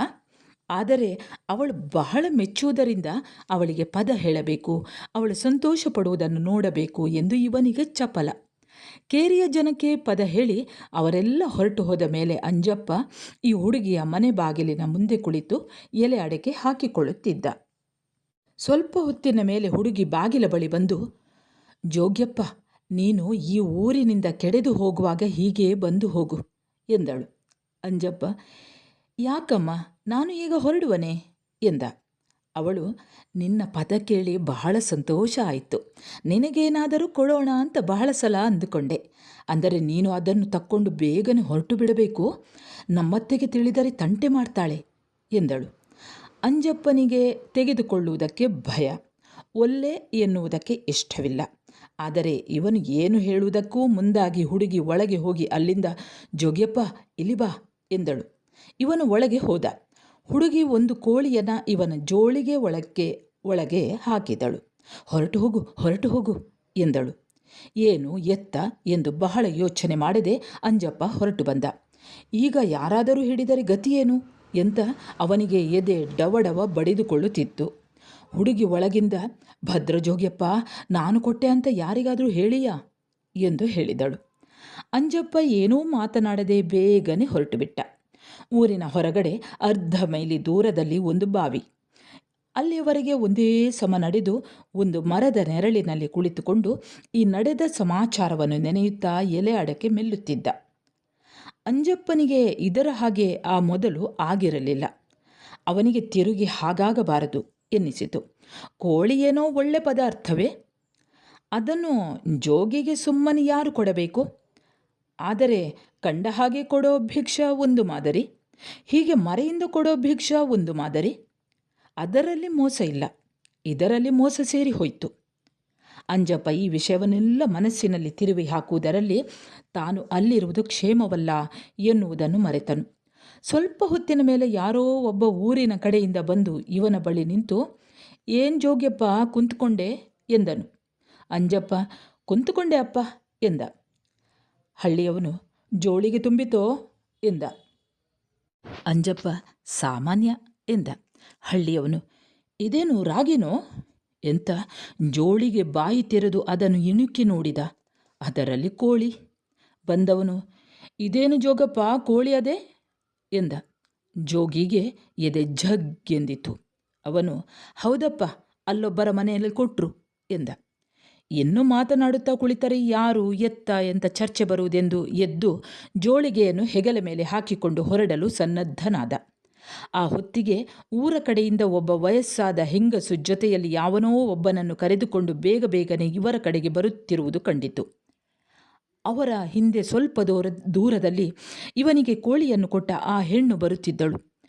ಆದರೆ ಅವಳು ಬಹಳ ಮೆಚ್ಚುವುದರಿಂದ ಅವಳಿಗೆ ಪದ ಹೇಳಬೇಕು, ಅವಳು ಸಂತೋಷ ಪಡುವುದನ್ನು ನೋಡಬೇಕು ಎಂದು ಇವನಿಗೆ ಚಪಲ. ಕೇರಿಯ ಜನಕ್ಕೆ ಪದ ಹೇಳಿ ಅವರೆಲ್ಲ ಹೊರಟು ಹೋದ ಮೇಲೆ ಅಂಜಪ್ಪ ಈ ಹುಡುಗಿಯ ಮನೆ ಬಾಗಿಲಿನ ಮುಂದೆ ಕುಳಿತು ಎಲೆ ಅಡಕೆ ಹಾಕಿಕೊಳ್ಳುತ್ತಿದ್ದ. ಸ್ವಲ್ಪ ಹೊತ್ತಿನ ಮೇಲೆ ಹುಡುಗಿ ಬಾಗಿಲ ಬಳಿ ಬಂದು, ಜೋಗ್ಯಪ್ಪ, ನೀನು ಈ ಊರಿನಿಂದ ಕೆಡೆದು ಹೋಗುವಾಗ ಹೀಗೆ ಬಂದು ಹೋಗು ಎಂದಳು. ಅಂಜಪ್ಪ ಯಾಕಮ್ಮ? ನಾನು ಈಗ ಹೊರಡುವನೆ? ಎಂದ. ಅವಳು, ನಿನ್ನ ಪದ ಕೇಳಿ ಬಹಳ ಸಂತೋಷ ಆಯಿತು. ನಿನಗೇನಾದರೂ ಕೊಡೋಣ ಅಂತ ಬಹಳ ಸಲ ಅಂದುಕೊಂಡೆ. ಅಂದರೆ ನೀನು ಅದನ್ನು ತಕ್ಕೊಂಡು ಬೇಗನೆ ಹೊರಟು ಬಿಡಬೇಕು? ನಮ್ಮತ್ತೆಗೆ ತಿಳಿದರೆ ತಂಟೆ ಮಾಡ್ತಾಳೆ, ಎಂದಳು. ಅಂಜಪ್ಪನಿಗೆ ತೆಗೆದುಕೊಳ್ಳುವುದಕ್ಕೆ ಭಯ. ಒಲ್ಲೆ ಎನ್ನುವುದಕ್ಕೆ ಇಷ್ಟವಿಲ್ಲ. ಆದರೆ ಇವನು ಏನು ಹೇಳುವುದಕ್ಕೂ ಮುಂದಾಗಿ ಹುಡುಗಿ ಒಳಗೆ ಹೋಗಿ ಅಲ್ಲಿಂದ, ಜೋಗ್ಯಪ್ಪ, ಇಲ್ಲಿ ಬಾ, ಎಂದಳು. ಇವನು ಒಳಗೆ ಹೋದ. ಹುಡುಗಿ ಒಂದು ಕೋಳಿಯನ್ನು ಇವನ ಜೋಳಿಗೆ ಒಳಕ್ಕೆ, ಒಳಗೆ ಹಾಕಿದಳು. ಹೊರಟು ಹೋಗು ಹೊರಟು ಹೋಗು ಎಂದಳು. ಏನು ಎತ್ತ ಎಂದು ಬಹಳ ಯೋಚನೆ ಮಾಡದೆ ಅಂಜಪ್ಪ ಹೊರಟು ಬಂದ. ಈಗ ಯಾರಾದರೂ ಹಿಡಿದರೆ ಗತಿಯೇನು ಎಂತ ಅವನಿಗೆ ಎದೆ ಡವಡವ ಬಡಿದುಕೊಳ್ಳುತ್ತಿತ್ತು. ಹುಡುಗಿ ಒಳಗಿಂದ, ಭದ್ರಜೋಗ್ಯಪ್ಪ, ನಾನು ಕೊಟ್ಟೆ ಅಂತ ಯಾರಿಗಾದರೂ ಹೇಳಿಯಾ ಎಂದು ಹೇಳಿದಳು. ಅಂಜಪ್ಪ ಏನೂ ಮಾತನಾಡದೆ ಬೇಗನೆ ಹೊರಟು ಬಿಟ್ಟ ಊರಿನ ಹೊರಗಡೆ ಅರ್ಧ ಮೈಲಿ ದೂರದಲ್ಲಿ ಒಂದು ಬಾವಿ. ಅಲ್ಲಿಯವರೆಗೆ ಒಂದೇ ಸಮ ನಡೆದು ಒಂದು ಮರದ ನೆರಳಿನಲ್ಲಿ ಕುಳಿತುಕೊಂಡು ಈ ನಡೆದ ಸಮಾಚಾರವನ್ನು ನೆನೆಯುತ್ತಾ ಎಲೆ ಅಡಕೆ ಮೆಲ್ಲುತ್ತಿದ್ದ. ಅಂಜಪ್ಪನಿಗೆ ಇದರ ಹಾಗೆ ಆ ಮೊದಲು ಆಗಿರಲಿಲ್ಲ. ಅವನಿಗೆ ತಿರುಗಿ ಹಾಗಾಗಬಾರದು ಎನ್ನಿಸಿತು. ಕೋಳಿ ಏನೋ ಒಳ್ಳೆ ಪದಾರ್ಥವೇ? ಅದನ್ನು ಜೋಗಿಗೆ ಸುಮ್ಮನೆ ಯಾರು ಕೊಡಬೇಕು? ಆದರೆ ಕಂಡ ಹಾಗೆ ಕೊಡೋ ಭಿಕ್ಷ ಒಂದು ಮಾದರಿ? ಹೀಗೆ ಮರೆಯಿಂದ ಕೊಡೋ ಭಿಕ್ಷ ಒಂದು ಮಾದರಿ? ಅದರಲ್ಲಿ ಮೋಸ ಇಲ್ಲ. ಇದರಲ್ಲಿ ಮೋಸ ಸೇರಿ ಹೋಯಿತು. ಅಂಜಪ್ಪ ಈ ವಿಷಯವನ್ನೆಲ್ಲ ಮನಸ್ಸಿನಲ್ಲಿ ತಿರುವಿ ಹಾಕುವುದರಲ್ಲಿ ತಾನು ಅಲ್ಲಿರುವುದು ಕ್ಷೇಮವಲ್ಲ ಎನ್ನುವುದನ್ನು ಮರೆತನು. ಸ್ವಲ್ಪ ಹೊತ್ತಿನ ಮೇಲೆ ಯಾರೋ ಒಬ್ಬ ಊರಿನ ಕಡೆಯಿಂದ ಬಂದು ಇವನ ಬಳಿ ನಿಂತು, ಏನು ಜೋಗ್ಯಪ್ಪ ಕುಂತ್ಕೊಂಡೆ? ಎಂದನು. ಅಂಜಪ್ಪ, ಕುಂತುಕೊಂಡೆ ಅಪ್ಪ, ಎಂದ. ಹಳ್ಳಿಯವನು ಜೋಳಿಗೆ ತುಂಬಿತೋ ಎಂದ. ಅಂಜಪ್ಪ ಸಾಮಾನ್ಯ ಎಂದ. ಹಳ್ಳಿಯವನು, ಇದೇನು ರಾಗಿನೋ? ಎಂತ ಜೋಳಿಗೆ ಬಾಯಿ ತೆರೆದು ಅದನ್ನು ಇಣುಕಿ ನೋಡಿದ. ಅದರಲ್ಲಿ ಕೋಳಿ. ಬಂದವನು, ಇದೇನು ಜೋಗಪ್ಪ, ಕೋಳಿ ಅದೇ? ಎಂದ. ಜೋಗಿಗೆ ಎದೆ ಝಗ್ ಎಂದಿತು ಅವನು, ಹೌದಪ್ಪ, ಅಲ್ಲೊಬ್ಬರ ಮನೆಯಲ್ಲಿ ಕೊಟ್ರು ಎಂದ. ಇನ್ನೂ ಮಾತನಾಡುತ್ತಾ ಕುಳಿತರೆ ಯಾರು ಎತ್ತ ಎಂತ ಚರ್ಚೆ ಬರುವುದೆಂದು ಎದ್ದು ಜೋಳಿಗೆಯನ್ನು ಹೆಗಲ ಮೇಲೆ ಹಾಕಿಕೊಂಡು ಹೊರಡಲು ಸನ್ನದ್ಧನಾದ. ಆ ಹೊತ್ತಿಗೆ ಊರ ಕಡೆಯಿಂದ ಒಬ್ಬ ವಯಸ್ಸಾದ ಹೆಂಗಸು ಜೊತೆಯಲ್ಲಿ ಯಾವನೋ ಒಬ್ಬನನ್ನು ಕರೆದುಕೊಂಡು ಬೇಗ ಬೇಗನೆ ಇವರ ಕಡೆಗೆ ಬರುತ್ತಿರುವುದು ಕಂಡಿತು. ಅವರ ಹಿಂದೆ ಸ್ವಲ್ಪ ದೂರ, ದೂರದಲ್ಲಿ ಇವನಿಗೆ ಕೋಳಿಯನ್ನು ಕೊಟ್ಟ ಆ ಹೆಣ್ಣು ಬರುತ್ತಿದ್ದಳು.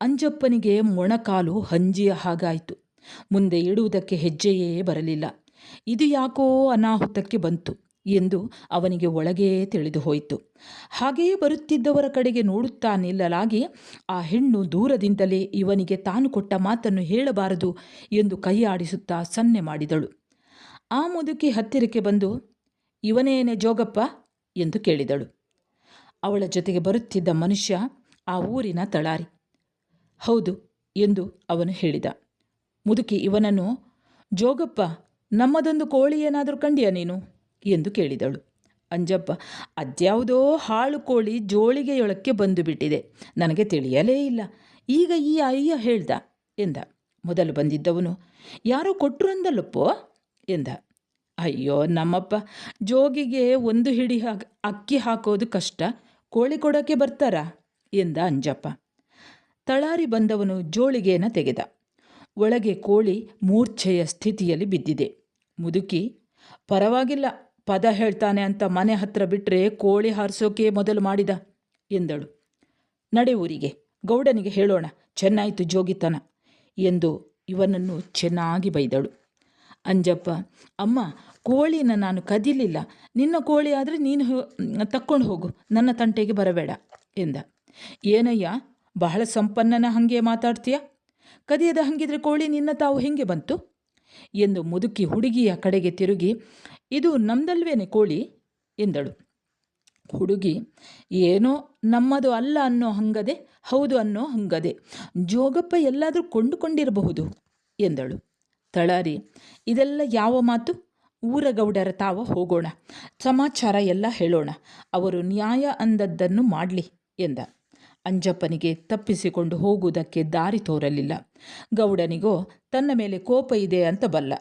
ಅಂಜಪ್ಪನಿಗೆ ಮೊಣಕಾಲು ಹಂಜಿಯ ಹಾಗಾಯಿತು. ಮುಂದೆ ಇಡುವುದಕ್ಕೆ ಹೆಜ್ಜೆಯೇ ಬರಲಿಲ್ಲ. ಇದು ಯಾಕೋ ಅನಾಹುತಕ್ಕೆ ಬಂತು ಎಂದು ಅವನಿಗೆ ಒಳಗೇ ತಿಳಿದು ಹೋಯಿತು. ಹಾಗೆಯೇ ಬರುತ್ತಿದ್ದವರ ಕಡೆಗೆ ನೋಡುತ್ತಾ ನಿಲ್ಲಲಾಗಿ ಆ ಹೆಣ್ಣು ದೂರದಿಂದಲೇ ಇವನಿಗೆ ತಾನು ಕೊಟ್ಟ ಮಾತನ್ನು ಹೇಳಬಾರದು ಎಂದು ಕೈಯಾಡಿಸುತ್ತಾ ಸನ್ನೆ ಮಾಡಿದಳು. ಆ ಮುದುಕಿ ಹತ್ತಿರಕ್ಕೆ ಬಂದು, ಇವನೇನೆ ಜೋಗಪ್ಪ? ಎಂದು ಕೇಳಿದಳು. ಅವಳ ಜೊತೆಗೆ ಬರುತ್ತಿದ್ದ ಮನುಷ್ಯ ಆ ಊರಿನ ತಳಾರಿ. ಹೌದು, ಎಂದು ಅವನು ಹೇಳಿದ. ಮುದುಕಿ, ಇವನನ್ನು ಜೋಗಪ್ಪ ನಮ್ಮದೊಂದು ಕೋಳಿ ಏನಾದರೂ ಕಂಡಿಯ ನೀನು? ಎಂದು ಕೇಳಿದಳು. ಅಂಜಪ್ಪ, ಅದ್ಯಾವುದೋ ಹಾಳು ಕೋಳಿ ಜೋಳಿಗೆಯೊಳಕ್ಕೆ ಬಂದು ಬಿಟ್ಟಿದೆ. ನನಗೆ ತಿಳಿಯಲೇ ಇಲ್ಲ. ಈಗ ಈ ಅಯ್ಯ ಹೇಳ್ದ ಎಂದ. ಮೊದಲು ಬಂದಿದ್ದವನು, ಯಾರೋ ಕೊಟ್ಟರು ಅಂದಲ್ಲಪ್ಪೋ? ಎಂದ. ಅಯ್ಯೋ, ನಮ್ಮಪ್ಪ, ಜೋಗಿಗೆ ಒಂದು ಹಿಡಿ ಹಾಕಿ, ಅಕ್ಕಿ ಹಾಕೋದು ಕಷ್ಟ. ಕೋಳಿ ಕೊಡೋಕ್ಕೆ ಬರ್ತಾರಾ? ಎಂದ ಅಂಜಪ್ಪ. ತಳಾರಿ ಬಂದವನು ಜೋಳಿಗೆಯನ್ನು ತೆಗೆದ. ಒಳಗೆ ಕೋಳಿ ಮೂರ್ಛೆಯ ಸ್ಥಿತಿಯಲ್ಲಿ ಬಿದ್ದಿದೆ. ಮುದುಕಿ, ಪರವಾಗಿಲ್ಲ, ಪದ ಹೇಳ್ತಾನೆ ಅಂತ ಮನೆ ಹತ್ರ ಬಿಟ್ಟರೆ ಕೋಳಿ ಹಾರಿಸೋಕೆ ಮೊದಲು ಮಾಡಿದ, ಎಂದಳು. ನಡೆ ಊರಿಗೆ, ಗೌಡನಿಗೆ ಹೇಳೋಣ, ಚೆನ್ನಾಯಿತು ಜೋಗಿತನ, ಎಂದು ಇವನನ್ನು ಚೆನ್ನಾಗಿ ಬೈದಳು. ಅಂಜಪ್ಪ, ಅಮ್ಮ, ಕೋಳಿನ ನಾನು ಕದಿಲಿಲ್ಲ, ನಿನ್ನ ಕೋಳಿ ಆದರೆ ನೀನು ತಕ್ಕೊಂಡು ಹೋಗು, ನನ್ನ ತಂಟೆಗೆ ಬರಬೇಡ, ಎಂದ. ಏನಯ್ಯ, ಬಹಳ ಸಂಪನ್ನನ ಹಾಗೆ ಮಾತಾಡ್ತೀಯ? ಕದಿಯದ ಹಂಗಿದ್ರೆ ಕೋಳಿ ನಿನ್ನ ತಾವು ಹೆಂಗೆ ಬಂತು? ಎಂದು ಮುದುಕಿ ಹುಡುಗಿಯ ಕಡೆಗೆ ತಿರುಗಿ, ಇದು ನಮ್ದಲ್ವೇನೆ ಕೋಳಿ? ಎಂದಳು. ಹುಡುಗಿ, ಏನೋ ನಮ್ಮದು ಅಲ್ಲ ಅನ್ನೋ ಹಂಗದೆ, ಹೌದು ಅನ್ನೋ ಹಂಗದೆ, ಜೋಗಪ್ಪ ಎಲ್ಲಾದರೂ ಕೊಂಡುಕೊಂಡಿರಬಹುದು? ಎಂದಳು. ತಳಾರಿ, ಇದೆಲ್ಲ ಯಾವ ಮಾತು? ಊರಗೌಡರ ತಾವ ಹೋಗೋಣ, ಸಮಾಚಾರ ಎಲ್ಲ ಹೇಳೋಣ, ಅವರು ನ್ಯಾಯ ಅಂದದ್ದನ್ನು ಮಾಡಲಿ, ಎಂದ. ಅಂಜಪ್ಪನಿಗೆ ತಪ್ಪಿಸಿಕೊಂಡು ಹೋಗುವುದಕ್ಕೆ ದಾರಿ ತೋರಲಿಲ್ಲ. ಗೌಡನಿಗೋ, ತನ್ನ ಮೇಲೆ ಕೋಪ ಇದೆ ಅಂತ ಬಲ್ಲ.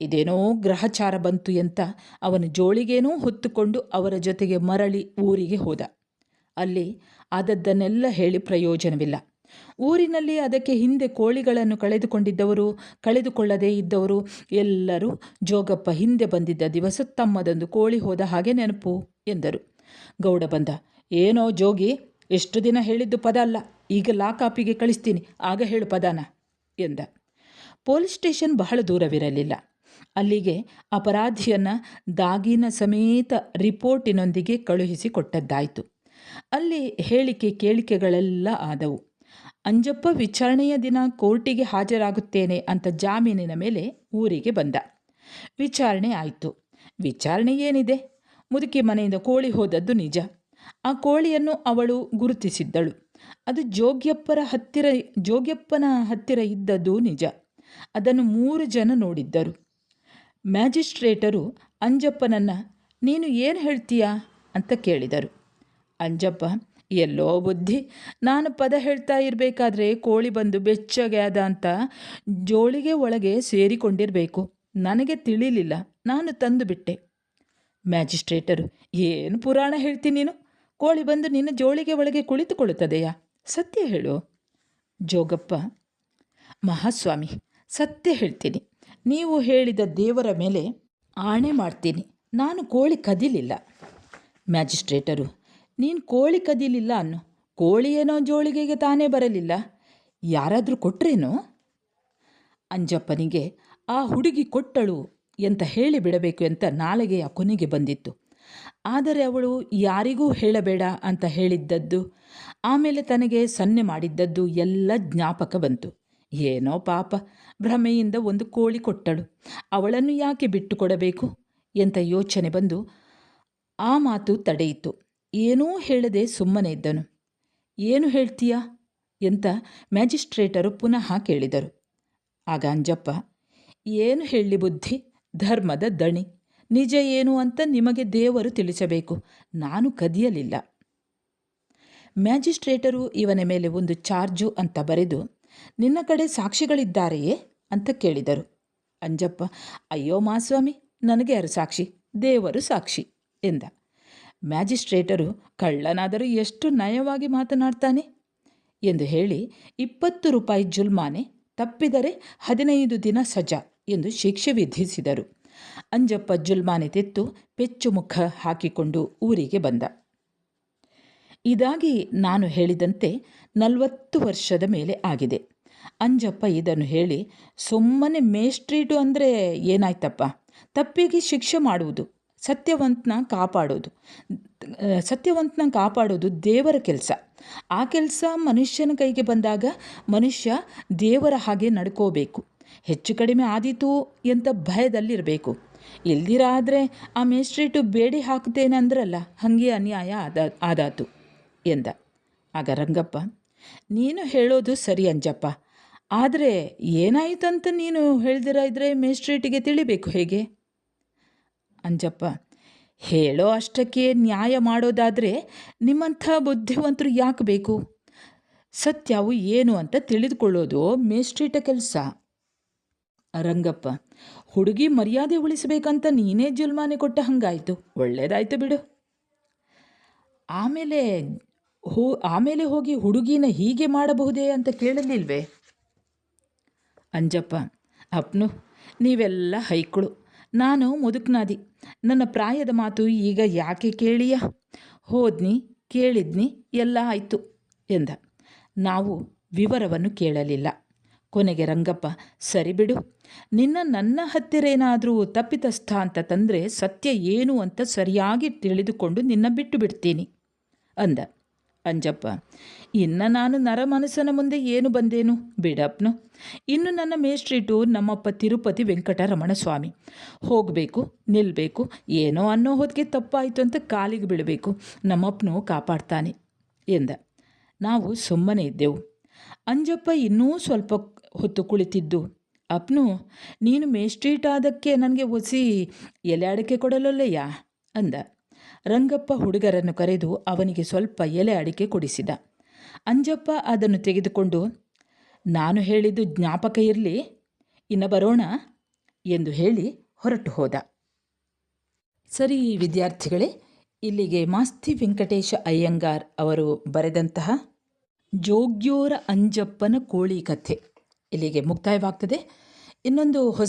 ಇದೇನೋ ಗ್ರಹಚಾರ ಬಂತು ಅಂತ ಅವನ ಜೋಳಿಗೇನೂ ಹೊತ್ತುಕೊಂಡು ಅವರ ಜೊತೆಗೆ ಮರಳಿ ಊರಿಗೆ ಹೋದ. ಅಲ್ಲಿ ಆದದ್ದನ್ನೆಲ್ಲ ಹೇಳಿ ಪ್ರಯೋಜನವಿಲ್ಲ. ಊರಿನಲ್ಲಿ ಅದಕ್ಕೆ ಹಿಂದೆ ಕೋಳಿಗಳನ್ನು ಕಳೆದುಕೊಂಡಿದ್ದವರು, ಕಳೆದುಕೊಳ್ಳದೇ ಇದ್ದವರು, ಎಲ್ಲರೂ ಜೋಗಪ್ಪ ಹಿಂದೆ ಬಂದಿದ್ದ ದಿವಸ ತಮ್ಮದೊಂದು ಕೋಳಿ ಹೋದ ಹಾಗೆ ನೆನಪು ಎಂದರು. ಗೌಡ ಬಂದ, ಏನೋ ಜೋಗಿ ಎಷ್ಟು ದಿನ ಹೇಳಿದ್ದು ಪದ ಅಲ್ಲ. ಈಗ ಲಾ ಕಾಪಿಗೆ ಕಳಿಸ್ತೀನಿ. ಆಗ ಹೇಳು ಪದಾನ ಎಂದ. ಪೊಲೀಸ್ ಸ್ಟೇಷನ್ ಬಹಳ ದೂರವಿರಲಿಲ್ಲ. ಅಲ್ಲಿಗೆ ಅಪರಾಧಿಯನ್ನು ದಾಗಿನ ಸಮೇತ ರಿಪೋರ್ಟಿನೊಂದಿಗೆ ಕಳುಹಿಸಿ ಕೊಟ್ಟದ್ದಾಯಿತು. ಅಲ್ಲಿ ಹೇಳಿಕೆ ಕೇಳಿಕೆಗಳೆಲ್ಲ ಆದವು. ಅಂಜಪ್ಪ ವಿಚಾರಣೆಯ ದಿನ ಕೋರ್ಟಿಗೆ ಹಾಜರಾಗುತ್ತೇನೆ ಅಂತ ಜಾಮೀನಿನ ಮೇಲೆ ಊರಿಗೆ ಬಂದ. ವಿಚಾರಣೆ ಆಯಿತು. ವಿಚಾರಣೆ ಏನಿದೆ? ಮುದುಕಿ ಮನೆಯಿಂದ ಕೋಳಿ ಹೋದದ್ದು ನಿಜ. ಆ ಕೋಳಿಯನ್ನು ಅವಳು ಗುರುತಿಸಿದ್ದಳು. ಅದು ಜೋಗ್ಯಪ್ಪರ ಹತ್ತಿರ, ಜೋಗ್ಯಪ್ಪನ ಹತ್ತಿರ ಇದ್ದದ್ದು ನಿಜ. ಅದನ್ನು ಮೂರು ಜನ ನೋಡಿದ್ದರು. ಮ್ಯಾಜಿಸ್ಟ್ರೇಟರು, ಅಂಜಪ್ಪನನ್ನು, ನೀನು ಏನು ಹೇಳ್ತೀಯಾ? ಅಂತ ಕೇಳಿದರು. ಅಂಜಪ್ಪ, ಎಲ್ಲೋ ಬುದ್ಧಿ. ನಾನು ಪದ ಹೇಳ್ತಾ ಇರಬೇಕಾದ್ರೆ ಕೋಳಿ ಬಂದು ಬೆಚ್ಚಗೆ ಅದ ಅಂತ ಜೋಳಿಗೆ ಒಳಗೆ ಸೇರಿಕೊಂಡಿರಬೇಕು. ನನಗೆ ತಿಳಿಲಿಲ್ಲ. ನಾನು ತಂದು ಬಿಟ್ಟೆ ಮ್ಯಾಜಿಸ್ಟ್ರೇಟರು, ಏನು ಪುರಾಣ ಹೇಳ್ತೀನಿ ನೀನು? ಕೋಳಿ ಬಂದು ನಿನ್ನ ಜೋಳಿಗೆ ಒಳಗೆ ಕುಳಿತುಕೊಳ್ಳುತ್ತದೆಯಾ? ಸತ್ಯ ಹೇಳು. ಜೋಗಪ್ಪ, ಮಹಾಸ್ವಾಮಿ, ಸತ್ಯ ಹೇಳ್ತೀನಿ. ನೀವು ಹೇಳಿದ ದೇವರ ಮೇಲೆ ಆಣೆ ಮಾಡ್ತೀನಿ. ನಾನು ಕೋಳಿ ಕದಿಲಿಲ್ಲ. ಮ್ಯಾಜಿಸ್ಟ್ರೇಟರು, ನೀನು ಕೋಳಿ ಕದಿಲಿಲ್ಲ ಅನ್ನು. ಕೋಳಿ ಏನೋ ಜೋಳಿಗೆಗೆ ತಾನೇ ಬರಲಿಲ್ಲ. ಯಾರಾದರೂ ಕೊಟ್ರೇನೋ? ಅಂಜಪ್ಪನಿಗೆ, ಆ ಹುಡುಗಿ ಕೊಟ್ಟಳು ಅಂತ ಹೇಳಿಬಿಡಬೇಕು ಅಂತ ನಾಲಿಗೆಯ ಕೊನೆಗೆ ಬಂದಿತ್ತು. ಆದರೆ ಅವಳು ಯಾರಿಗೂ ಹೇಳಬೇಡ ಅಂತ ಹೇಳಿದ್ದದ್ದು, ಆಮೇಲೆ ತನಗೆ ಸನ್ನೆ ಮಾಡಿದ್ದದ್ದು ಎಲ್ಲ ಜ್ಞಾಪಕ ಬಂತು. ಏನೋ ಪಾಪ, ಭ್ರಮೆಯಿಂದ ಒಂದು ಕೋಳಿ ಕೊಟ್ಟಳು. ಅವಳನ್ನು ಯಾಕೆ ಬಿಟ್ಟುಕೊಡಬೇಕು ಎಂತ ಯೋಚನೆ ಬಂದು ಆ ಮಾತು ತಡೆಯಿತು. ಏನೂ ಹೇಳದೆ ಸುಮ್ಮನೆ ಇದ್ದನು. ಏನು ಹೇಳ್ತೀಯಾ ಎಂತ ಮ್ಯಾಜಿಸ್ಟ್ರೇಟರು ಪುನಃ ಕೇಳಿದರು. ಆಗ ಅಂಜಪ್ಪ, ಏನು ಹೇಳಿ ಬುದ್ಧಿ, ಧರ್ಮದ ದಣಿ. ನಿಜ ಏನು ಅಂತ ನಿಮಗೆ ದೇವರು ತಿಳಿಸಬೇಕು. ನಾನು ಕದಿಯಲಿಲ್ಲ. ಮ್ಯಾಜಿಸ್ಟ್ರೇಟರು ಇವನ ಮೇಲೆ ಒಂದು ಚಾರ್ಜು ಅಂತ ಬರೆದು, ನಿನ್ನ ಕಡೆ ಸಾಕ್ಷಿಗಳಿದ್ದಾರೆಯೇ ಅಂತ ಕೇಳಿದರು. ಅಂಜಪ್ಪ, ಅಯ್ಯೋ ಮಾಸ್ವಾಮಿ, ನನಗೆ ಯಾರು ಸಾಕ್ಷಿ? ದೇವರು ಸಾಕ್ಷಿ ಎಂದ. ಮ್ಯಾಜಿಸ್ಟ್ರೇಟರು, ಕಳ್ಳನಾದರೂ ಎಷ್ಟು ನಯವಾಗಿ ಮಾತನಾಡ್ತಾನೆ? ಎಂದು ಹೇಳಿ, ಇಪ್ಪತ್ತು ರೂಪಾಯಿ ಜುಲ್ಮಾನೆ ತಪ್ಪಿದರೆ ಹದಿನೈದು ದಿನ ಸಜಾ ಎಂದು ಶಿಕ್ಷೆ ವಿಧಿಸಿದರು. ಅಂಜಪ್ಪ ಜುಲ್ಮಾನೆ ತೆತ್ತು ಪೆಚ್ಚು ಮುಖ ಹಾಕಿಕೊಂಡು ಊರಿಗೆ ಬಂದ. ಇದಾಗಿ ನಾನು ಹೇಳಿದಂತೆ ನಲವತ್ತು ವರ್ಷದ ಮೇಲೆ ಆಗಿದೆ. ಅಂಜಪ್ಪ ಇದನ್ನು ಹೇಳಿ, ಸುಮ್ಮನೆ ಮೇಸ್ಟ್ರೀಟು ಅಂದರೆ ಏನಾಯ್ತಪ್ಪ? ತಪ್ಪಿಗೆ ಶಿಕ್ಷೆ ಮಾಡುವುದು, ಸತ್ಯವಂತನ ಕಾಪಾಡೋದು ಸತ್ಯವಂತನ ಕಾಪಾಡೋದು ದೇವರ ಕೆಲಸ. ಆ ಕೆಲಸ ಮನುಷ್ಯನ ಕೈಗೆ ಬಂದಾಗ ಮನುಷ್ಯ ದೇವರ ಹಾಗೆ ನಡ್ಕೋಬೇಕು. ಹೆಚ್ಚು ಕಡಿಮೆ ಆದೀತು ಎಂತ ಭಯದಲ್ಲಿರಬೇಕು. ಇಲ್ದಿರ ಆದರೆ ಆ ಮೇಸ್ಟ್ರೀಟು ಬೇಡಿ ಹಾಕ್ತೇನೆ ಅಂದ್ರಲ್ಲ, ಹಾಗೆ ಅನ್ಯಾಯ ಆದ, ಆದಾತು ಎಂದ. ಆಗ ರಂಗಪ್ಪ, ನೀನು ಹೇಳೋದು ಸರಿ ಅಂಜಪ್ಪ. ಆದರೆ ಏನಾಯಿತಂತ ನೀನು ಹೇಳ್ದಿರ ಇದ್ರೆ ಮೇಸ್ಟ್ರೀಟಿಗೆ ತಿಳಿಬೇಕು ಹೇಗೆ? ಅಂಜಪ್ಪ, ಹೇಳೋ ಅಷ್ಟಕ್ಕೆ ನ್ಯಾಯ ಮಾಡೋದಾದರೆ ನಿಮ್ಮಂಥ ಬುದ್ಧಿವಂತರು ಯಾಕೆ ಬೇಕು? ಸತ್ಯವು ಏನು ಅಂತ ತಿಳಿದುಕೊಳ್ಳೋದು ಮೇಸ್ಟ್ರೀಟ ಕೆಲಸ. ರಂಗಪ್ಪ, ಹುಡುಗಿ ಮರ್ಯಾದೆ ಉಳಿಸಬೇಕಂತ ನೀನೇ ಜುಲ್ಮಾನೆ ಕೊಟ್ಟ ಹಂಗಾಯ್ತು. ಒಳ್ಳೇದಾಯ್ತು ಬಿಡು. ಆಮೇಲೆ ಹೋ, ಆಮೇಲೆ ಹೋಗಿ ಹುಡುಗಿನ ಹೀಗೆ ಮಾಡಬಹುದೇ ಅಂತ ಕೇಳಲಿಲ್ವೇ? ಅಂಜಪ್ಪ, ಅಪ್ನು, ನೀವೆಲ್ಲ ಹೈಕಳು. ನಾನು ಮುದುಕ್ನಾದಿ. ನನ್ನ ಪ್ರಾಯದ ಮಾತು ಈಗ ಯಾಕೆ ಕೇಳಿಯ? ಹೋದ್ನಿ, ಕೇಳಿದ್ನಿ, ಎಲ್ಲ ಆಯಿತು ಎಂದ. ನಾವು ವಿವರವನ್ನು ಕೇಳಲಿಲ್ಲ. ಕೊನೆಗೆ ರಂಗಪ್ಪ, ಸರಿ ಬಿಡು. ನಿನ್ನ ನನ್ನ ಹತ್ತಿರ ಏನಾದರೂ ತಪ್ಪಿತಸ್ಥ ಅಂತ ತಂದರೆ ಸತ್ಯ ಏನು ಅಂತ ಸರಿಯಾಗಿ ತಿಳಿದುಕೊಂಡು ನಿನ್ನ ಬಿಟ್ಟು ಬಿಡ್ತೀನಿ ಅಂದ. ಅಂಜಪ್ಪ, ಇನ್ನು ನಾನು ನರಮನಸ್ಸನ ಮುಂದೆ ಏನು ಬಂದೇನು? ಬಿಡಪ್ನು. ಇನ್ನು ನನ್ನ ಮೇಸ್ಟ್ರೀಟು ನಮ್ಮಪ್ಪ ತಿರುಪತಿ ವೆಂಕಟರಮಣ ಸ್ವಾಮಿ ಹೋಗಬೇಕು ನಿಲ್ಲಬೇಕು ಏನೋ ಅನ್ನೋ ಹೊತ್ತಿಗೆ ತಪ್ಪಾಯಿತು ಅಂತ ಕಾಲಿಗೆ ಬಿಡಬೇಕು ನಮ್ಮಪ್ಪನು ಕಾಪಾಡ್ತಾನೆ ಎಂದ. ನಾವು ಸುಮ್ಮನೆ ಇದ್ದೆವು. ಅಂಜಪ್ಪ ಇನ್ನೂ ಸ್ವಲ್ಪ ಹೊತ್ತು ಕುಳಿತಿದ್ದು. ಅಪ್ನು, ನೀನು ಮೇಸ್ಟ್ರೀಟ್ ಆದಕ್ಕೆ ನನಗೆ ಒಸಿ ಎಲೆ ಅಡಿಕೆ ಕೊಡಲಲ್ಲಯ್ಯ? ಅಂದ. ರಂಗಪ್ಪ ಹುಡುಗರನ್ನು ಕರೆದು ಅವನಿಗೆ ಸ್ವಲ್ಪ ಎಲೆ ಅಡಿಕೆ ಕೊಡಿಸಿದ. ಅಂಜಪ್ಪ ಅದನ್ನು ತೆಗೆದುಕೊಂಡು, ನಾನು ಹೇಳಿದ್ದು ಜ್ಞಾಪಕ ಇರಲಿ, ಇನ್ನು ಬರೋಣ ಎಂದು ಹೇಳಿ ಹೊರಟು ಹೋದ. ಸರಿ ವಿದ್ಯಾರ್ಥಿಗಳೇ, ಇಲ್ಲಿಗೆ ಮಾಸ್ತಿ ವೆಂಕಟೇಶ ಅಯ್ಯಂಗಾರ್ ಅವರು ಬರೆದಂತಹ ಜೋಗ್ಯೋರ ಅಂಜಪ್ಪನ ಕೋಳಿ ಕಥೆ. ಇಲ್ಲಿಗೆ ಮುಕ್ತಾಯವಾಗ್ತದೆ. ಇನ್ನೊಂದು ಹೊಸ